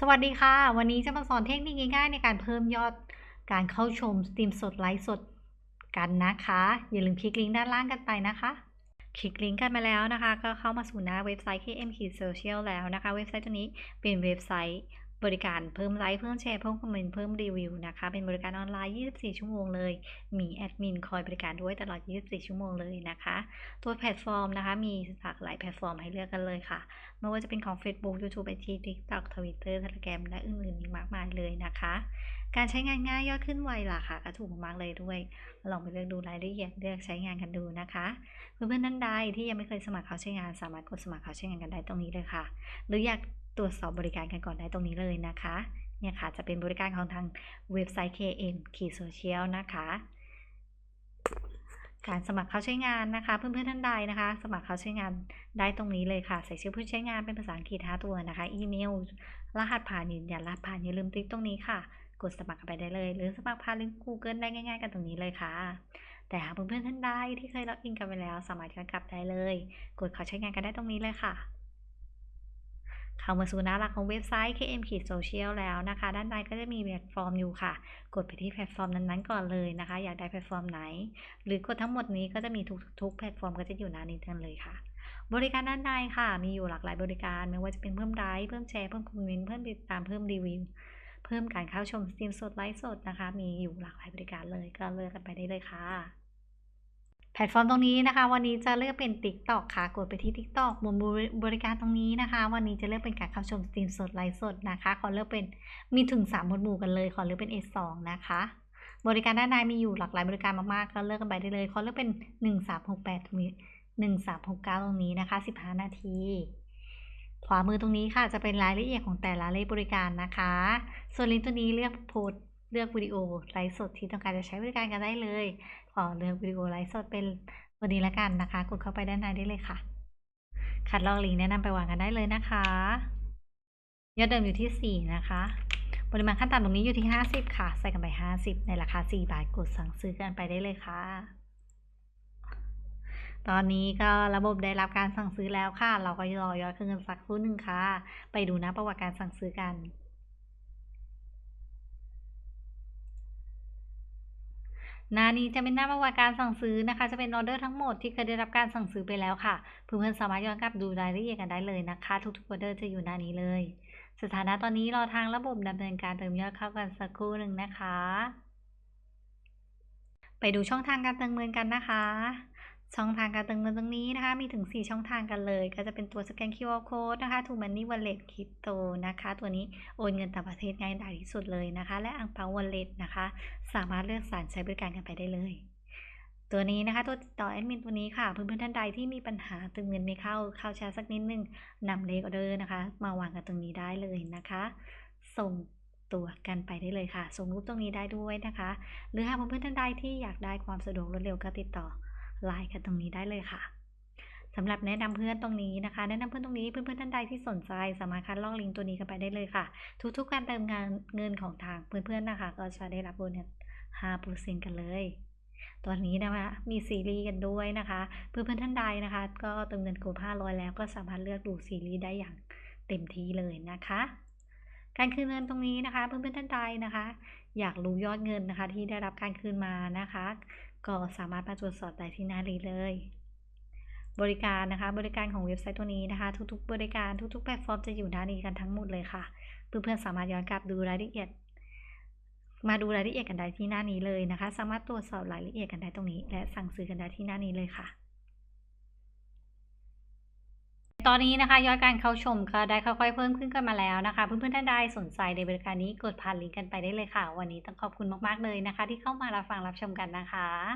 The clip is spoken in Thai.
สวัสดีค่ะ วันนี้จะมาสอนเทคนิคง่ายๆ ในการเพิ่มยอดการเข้าชมสตรีมสดไลฟ์สดกันนะคะ อย่าลืมคลิกลิงก์ด้านล่างกันไปนะคะ คลิกลิงก์กันมาแล้วนะคะ ก็เข้ามาสู่หน้าเว็บไซต์ KM Social แล้วนะคะ เว็บไซต์ตัวนี้เป็นเว็บไซต์ บริการเพิ่มไลค์เพิ่มแชร์เพิ่มคอมเมนต์เพิ่มรีวิวนะคะ เป็นบริการออนไลน์ 24 ชั่วโมงเลย มีแอดมินคอยบริการด้วยตลอด 24 ชั่วโมงเลยนะคะ ตัวแพลตฟอร์มนะคะ มีหลากหลายแพลตฟอร์มให้เลือกกันเลยค่ะ ไม่ว่าจะเป็นของ Facebook YouTube IG TikTok Twitter Telegram และอื่นๆอีกมากมายเลยนะคะ การใช้งานง่ายยอดขึ้นไวล่ะค่ะก็ถูกมากเลยด้วย ลองไปเลือกดูรายละเอียดเลือกใช้งานกันดูนะคะเพื่อนๆท่านใดที่ยังไม่เคยสมัครเขาใช้งานสามารถกดสมัครเขาใช้งานกันได้ตรงนี้เลยค่ะ หรืออยาก ตรวจสอบบริการกันก่อนได้ตรงนี้เลยนะคะ เนี่ยค่ะจะเป็นบริการของทางเว็บไซต์ KM ขีดโซเชียลนะคะ การสมัครเข้าใช้งานนะคะ เพื่อนๆท่านใดนะคะ สมัครเข้าใช้งานได้ตรงนี้เลยค่ะ ใส่ชื่อผู้ใช้งานเป็นภาษาอังกฤษ5ตัวนะคะ อีเมล รหัสผ่านยืนยันรหัสผ่านอย่าลืมติ๊กตรงนี้ค่ะ กดสมัครกันไปได้เลย หรือสมัครผ่านลิงก์ Google ได้ง่าย ๆ กันตรงนี้เลยค่ะแต่หากเพื่อนๆท่านใดที่เคยล็อกอินกันไปแล้ว สามารถย้อนกลับได้เลย กดเข้าใช้งานกันได้ตรงนี้เลยค่ะ เข้ามาสู่หน้าหลักของเว็บไซต์ KM ขีดโซเชียลแล้วนะคะ ด้านในก็จะมีแพลตฟอร์มอยู่ค่ะ กดไปที่แพลตฟอร์มนั้นๆก่อนเลยนะคะ อยากได้แพลตฟอร์มไหน หรือกดทั้งหมดนี้ก็จะมีทุกทุกแพลตฟอร์มก็จะอยู่หน้านี้กันเลยค่ะบริการด้านในค่ะ มีอยู่หลากหลายบริการ ไม่ว่าจะเป็นเพิ่มไลค์ เพิ่มแชร์ เพิ่มคอมเมนต์ เพิ่มติดตาม เพิ่มรีวิว เพิ่มการเข้าชมสตรีมสดไลฟ์สดนะคะ มีอยู่หลากหลายบริการเลย ก็เลือกกันไปได้เลยค่ะ แพลตฟอร์มตรงนี้นะคะ วันนี้จะเลือกเป็น TikTok ค่ะ กดไปที่ TikTok บนบริการตรงนี้นะคะ วันนี้จะเลือกเป็นการเข้าชมสตรีมสดไลฟ์สดนะคะ ขอเลือกเป็นมีถึง 3 หมวดหมู่กันเลย ขอเลือกเป็น S2 นะคะ บริการด้านในมีอยู่หลากหลายบริการมากๆ ก็เลือกกันไปได้เลย ขอเลือกเป็น 1368 ตรงนี้ 1369 ตรงนี้นะคะ 15 นาทีขวามือตรงนี้ค่ะจะเป็นรายละเอียดของแต่ละเลขบริการนะคะ ส่วนลิงก์ตัวนี้เลือกโพสต์ เลือกวิดีโอไลฟ์สดที่ต้องการจะใช้บริการกันได้เลย ขอเลือกวิดีโอไลฟ์สดเป็นวันนี้ละกันนะคะ กดเข้าไปด้านในได้เลยค่ะ คัดลอกลิงก์แนะนำไปวางกันได้เลยนะคะ ยอดเดิมอยู่ที่ 4 นะคะ ปริมาณขั้นต่ำตรงนี้อยู่ที่ 50 ค่ะ ใส่กันไป 50 ในราคา 4 บาท กดสั่งซื้อกันไปได้เลยค่ะ ตอนนี้ก็ระบบได้รับการสั่งซื้อแล้วค่ะ เราก็รอยอดเงินสักครู่หนึ่งค่ะ ไปดูนะประวัติการสั่งซื้อกัน หน้านี้จะเป็นหน้าประวัติการสั่งซื้อนะคะ จะเป็นออเดอร์ทั้งหมดที่เคยได้รับการสั่งซื้อไปแล้วค่ะ เพื่อนๆสามารถย้อนกลับดูรายละเอียดกันได้เลยนะคะ ทุกๆออเดอร์จะอยู่หน้านี้เลย สถานะตอนนี้รอทางระบบดำเนินการเติมยอดเข้ากันสักครู่หนึ่งนะคะ ไปดูช่องทางการเติมเงินกันนะคะ ช่องทางการเติมเงินตรงนี้นะคะ มีถึง 4 ช่องทางกันเลย ก็จะเป็นตัวสแกน QR Code นะคะถูกมันนี่วอลเล็ตคริปโตนะคะ ตัวนี้โอนเงินต่างประเทศง่ายดายที่สุดเลยนะคะ และอังเปาวอลเล็ตนะคะ สามารถเลือกสรรใช้บริการกันไปได้เลย ตัวนี้นะคะ ตัวติดต่อแอดมินตัวนี้ค่ะ เพื่อนๆท่านใดที่มีปัญหาเติมเงินไม่เข้า เข้าช้าสักนิดนึงนำเลขออเดอร์นะคะ มาวางกันตรงนี้ได้เลยนะคะ ส่งตัวกันไปได้เลยค่ะ ส่งรูปตรงนี้ได้ด้วยนะคะ หรือหากเพื่อนๆท่านใดที่อยากได้ความสะดวกรวดเร็วก็ติดต่อ ไลน์กันตรงนี้ได้เลยค่ะสำหรับแนะนำเพื่อนตรงนี้นะคะ แนะนำเพื่อนตรงนี้เพื่อนๆท่านใดที่สนใจ สามารถคัดลอกลิงก์ตัวนี้กันไปได้เลยค่ะ ทุกๆ การเติมงานเงินของทางเพื่อนๆนะคะ ก็จะได้รับโบนัส5%กันเลย ตอนนี้นะคะมีซีรีส์กันด้วยนะคะ เพื่อนๆท่านใดนะคะ ก็เติมเงินครบ500 แล้วก็สามารถเลือกดูซีรีส์ได้อย่างเต็มที่เลยนะคะ การคืนเงินตรงนี้นะคะ เพื่อนๆท่านใดนะคะ อยากรู้ยอดเงินนะคะ ที่ได้รับการคืนมานะคะ ก็สามารถมาตรวจสอบได้ที่หน้ารีเลย บริการนะคะบริการของเว็บไซต์ตัวนี้นะคะ ทุกๆ บริการทุกๆแพลตฟอร์มจะอยู่หน้านี้กันทั้งหมดเลยค่ะ เพื่อนๆสามารถย้อนกลับดูรายละเอียด มาดูรายละเอียดกันได้ที่หน้านี้เลยนะคะ สามารถตรวจสอบรายละเอียดกันได้ตรงนี้ และสั่งซื้อกันได้ที่หน้านี้เลยค่ะ ตอนนี้นะคะยอดการเข้าชมก็ได้ค่อยๆเพิ่มขึ้นกันมาแล้วนะคะ เพื่อนๆท่านใดสนใจในบริการนี้กดผ่านลิงก์กันไปได้เลยค่ะ วันนี้ต้องขอบคุณมากๆเลยนะคะ ที่เข้ามารับฟังรับชมกันนะคะ